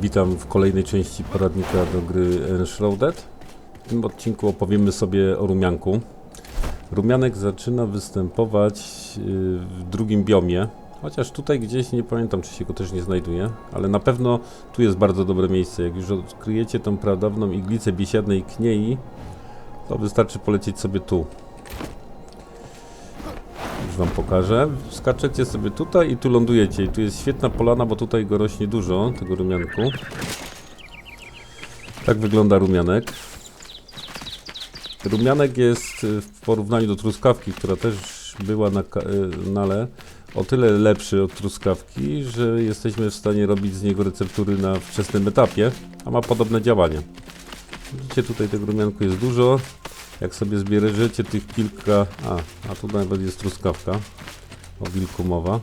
Witam w kolejnej części poradnika do gry Enshrouded. W tym odcinku opowiemy sobie o rumianku. Rumianek zaczyna występować yy, w drugim biomie, chociaż tutaj gdzieś nie pamiętam, czy się go też nie znajduje, ale na pewno tu jest bardzo dobre miejsce. Jak już odkryjecie tą pradawną iglicę biesiadnej kniei, to wystarczy polecieć sobie tu. Już wam pokażę. Skaczecie sobie tutaj i tu lądujecie. I tu jest świetna polana, bo tutaj go rośnie dużo, tego rumianku. Tak wygląda rumianek. Rumianek jest y, w porównaniu do truskawki, która też była na y, nale, o tyle lepszy od truskawki, że jesteśmy w stanie robić z niego receptury na wczesnym etapie, a ma podobne działanie. Widzicie, tutaj tego rumianku jest dużo. Jak sobie zbierzecie tych kilka... A, a tu nawet jest truskawka. O wilku mowa.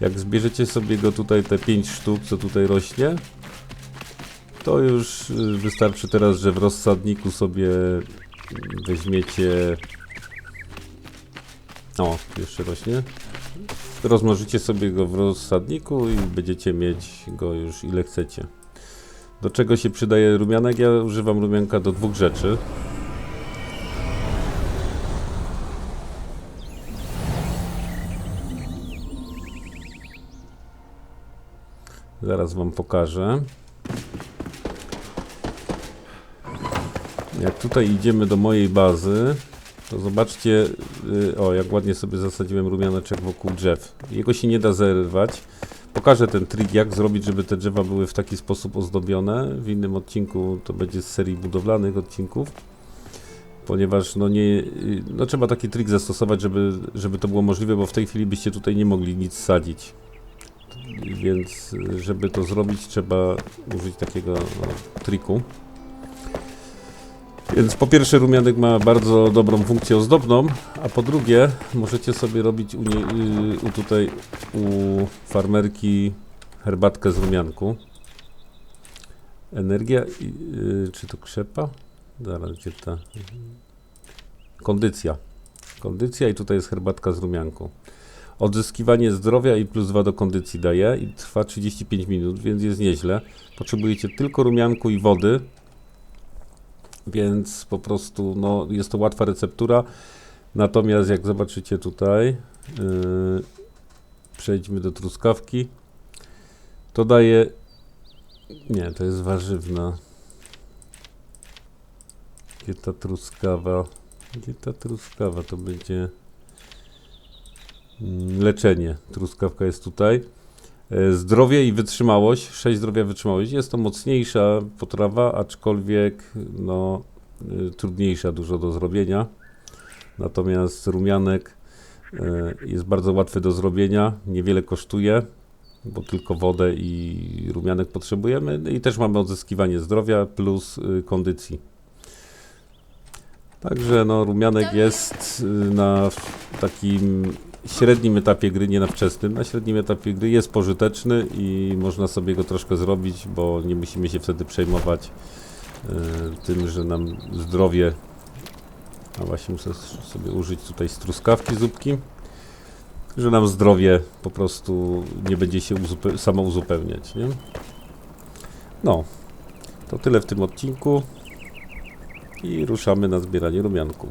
Jak zbierzecie sobie go tutaj, te 5 sztuk, co tutaj rośnie, to już y, wystarczy teraz, że w rozsadniku sobie weźmiecie... O, jeszcze rośnie. Rozmnożycie sobie go w rozsadniku i będziecie mieć go już ile chcecie. Do czego się przydaje rumianek? Ja używam rumianka do dwóch rzeczy. Zaraz wam pokażę. Jak tutaj idziemy do mojej bazy, to zobaczcie, y, o jak ładnie sobie zasadziłem rumianeczek wokół drzew. Jego się nie da zerwać. Pokażę ten trik, jak zrobić, żeby te drzewa były w taki sposób ozdobione. W innym odcinku to będzie z serii budowlanych odcinków. Ponieważ no nie, y, no trzeba taki trik zastosować, żeby, żeby to było możliwe, bo w tej chwili byście tutaj nie mogli nic sadzić. Więc żeby to zrobić, trzeba użyć takiego no, triku. Więc po pierwsze rumianek ma bardzo dobrą funkcję ozdobną, a po drugie możecie sobie robić u, nie, y, u tutaj u farmerki herbatkę z rumianku. Energia, y, czy to krzepa? Zaraz, gdzie ta? Kondycja. Kondycja i tutaj jest herbatka z rumianku. Odzyskiwanie zdrowia i plus 2 do kondycji daje i trwa 35 minut, więc jest nieźle. Potrzebujecie tylko rumianku i wody, więc po prostu no, jest to łatwa receptura. Natomiast jak zobaczycie tutaj, yy, przejdźmy do truskawki, to daje, nie, to jest warzywna. Gdzie ta truskawa? Gdzie ta truskawa? To będzie leczenie. Truskawka jest tutaj. E, Zdrowie i wytrzymałość, 6 zdrowia wytrzymałość. Jest to mocniejsza potrawa, aczkolwiek no, y, trudniejsza dużo do zrobienia. Natomiast rumianek e, jest bardzo łatwy do zrobienia, niewiele kosztuje, bo tylko wodę i rumianek potrzebujemy. No I też mamy odzyskiwanie zdrowia plus kondycji. Także no, rumianek jest na takim średnim etapie gry, nie na wczesnym. Na średnim etapie gry jest pożyteczny i można sobie go troszkę zrobić, bo nie musimy się wtedy przejmować e, tym, że nam zdrowie. A właśnie muszę sobie użyć tutaj z truskawki zupki, że nam zdrowie po prostu nie będzie się uzupe- samo uzupełniać. Nie? No, to tyle w tym odcinku i ruszamy na zbieranie rumianku.